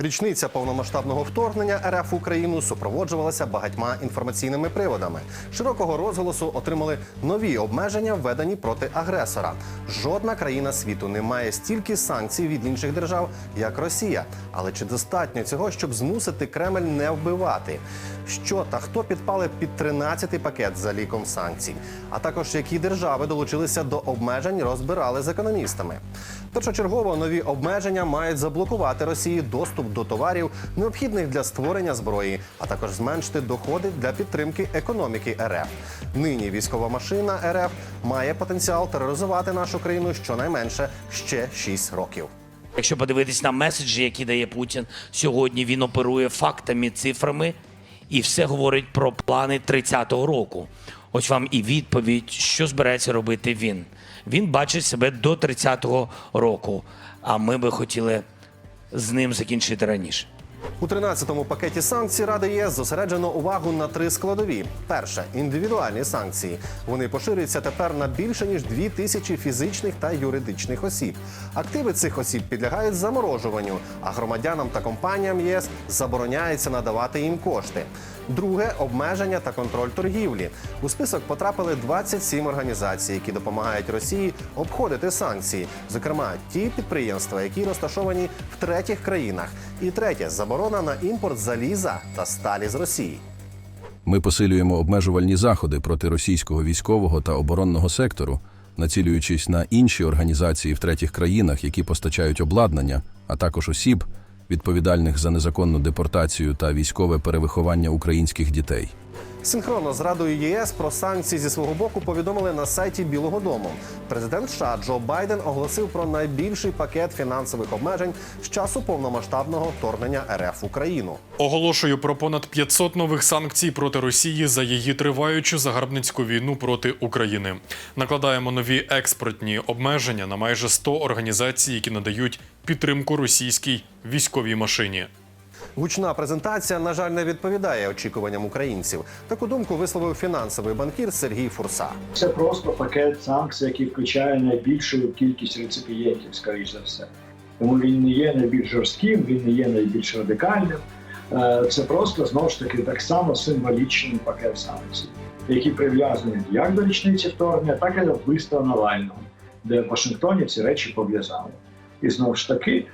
Річниця повномасштабного вторгнення РФ Україну супроводжувалася багатьма інформаційними приводами. Широкого розголосу отримали нові обмеження, введені проти агресора. Жодна країна світу не має стільки санкцій від інших держав, як Росія. Але чи достатньо цього, щоб змусити Кремль не вбивати? Що та хто підпали під 13-й пакет за ліком санкцій? А також які держави долучилися до обмежень, розбирали з економістами. Першочергово нові обмеження мають заблокувати Росії доступ до товарів, необхідних для створення зброї, а також зменшити доходи для підтримки економіки РФ. Нині військова машина РФ має потенціал тероризувати нашу країну щонайменше ще 6 років. Якщо подивитись на меседжі, які дає Путін сьогодні, він оперує фактами, цифрами і все говорить про плани 30-го року. Ось вам і відповідь, що збирається робити він. Він бачить себе до 30-го року, а ми би хотіли з ним закінчити раніше. У 13-му пакеті санкцій Ради ЄС зосереджено увагу на три складові: перше індивідуальні санкції. Вони поширюються тепер на більше ніж дві тисячі фізичних та юридичних осіб. Активи цих осіб підлягають заморожуванню, а громадянам та компаніям ЄС забороняється надавати їм кошти. Друге обмеження та контроль торгівлі. У список потрапили 27 організацій, які допомагають Росії обходити санкції, зокрема ті підприємства, які розташовані в третіх країнах. І третє заборона на імпорт заліза та сталі з Росії. Ми посилюємо обмежувальні заходи проти російського військового та оборонного сектору, націлюючись на інші організації в третіх країнах, які постачають обладнання, а також осіб, відповідальних за незаконну депортацію та військове перевиховання українських дітей. Синхронно з Радою ЄС про санкції зі свого боку повідомили на сайті Білого Дому. Президент США Джо Байден оголосив про найбільший пакет фінансових обмежень з часу повномасштабного вторгнення РФ в Україну. Оголошую про понад 500 нових санкцій проти Росії за її триваючу загарбницьку війну проти України. Накладаємо нові експортні обмеження на майже 100 організацій, які надають підтримку російській військовій машині. Гучна презентація, на жаль, не відповідає очікуванням українців. Таку думку висловив фінансовий банкір Сергій Фурса. Це просто пакет санкцій, який включає найбільшу кількість реципієнтів, скоріш за все. Тому він не є найбільш жорстким, він не є найбільш радикальним. Е, Це просто знову ж таки так само символічний пакет санкцій, які прив'язані як до річниці вторгнення, так і до вбивства Навального, де в Вашингтоні ці речі пов'язали. І знову ж таки,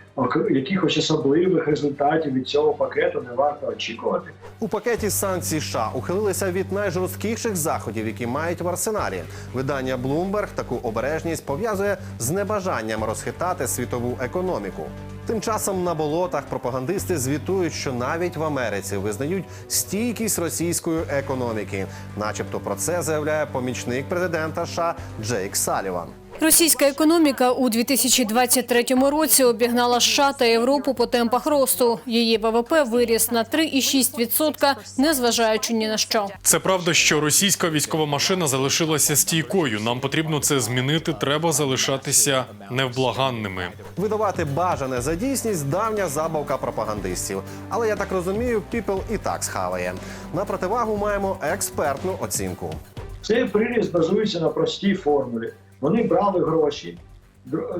якихось особливих результатів від цього пакету не варто очікувати. У пакеті санкцій США ухилилися від найжорсткіших заходів, які мають в арсеналі. Видання Bloomberg таку обережність пов'язує з небажанням розхитати світову економіку. Тим часом на болотах пропагандисти звітують, що навіть в Америці визнають стійкість російської економіки, начебто про це заявляє помічник президента США Джейк Саліван. Російська економіка у 2023 році обігнала США та Європу по темпах росту. Її ВВП виріс на 3,6%, незважаючи ні на що. Це правда, що російська військова машина залишилася стійкою. Нам потрібно це змінити. Треба залишатися невблаганними. Видавати бажане за дійсність давня забавка пропагандистів. Але я так розумію, People і так схаває. На противагу маємо експертну оцінку. Цей приріст базується на простій формулі. Вони брали гроші,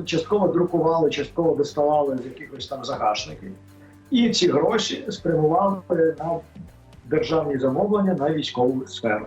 частково друкували, частково доставали з якихось там загашників, і ці гроші спрямували на державні замовлення на військову сферу,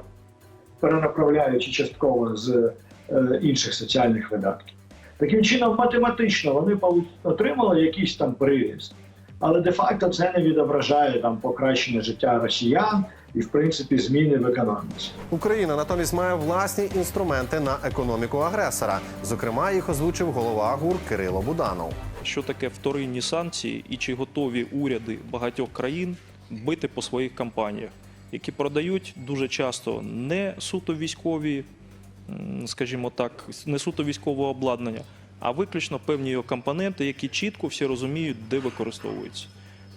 перенаправляючи частково з е, інших соціальних видатків. Таким чином, математично вони отримали якийсь там приріст, але де-факто це не відображає там покращення життя росіян і, в принципі, зміни в економіці. Україна натомість має власні інструменти на економіку агресора. Зокрема, їх озвучив голова ГУР Кирило Буданов. що таке вторинні санкції і чи готові уряди багатьох країн бити по своїх компаніях, які продають дуже часто не суто військові, скажімо так, не суто військове обладнання, а виключно певні його компоненти, які чітко всі розуміють, де використовуються.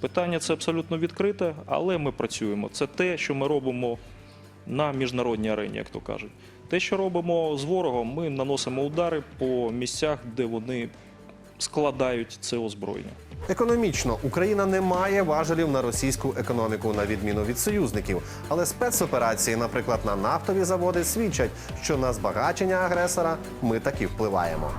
Питання це абсолютно відкрите, але ми працюємо. Це те, що ми робимо на міжнародній арені, як то кажуть. Те, що робимо з ворогом, ми наносимо удари по місцях, де вони складають це озброєння. Економічно Україна не має важелів на російську економіку на відміну від союзників. Але спецоперації, наприклад, на нафтові заводи, свідчать, що на збагачення агресора ми таки впливаємо.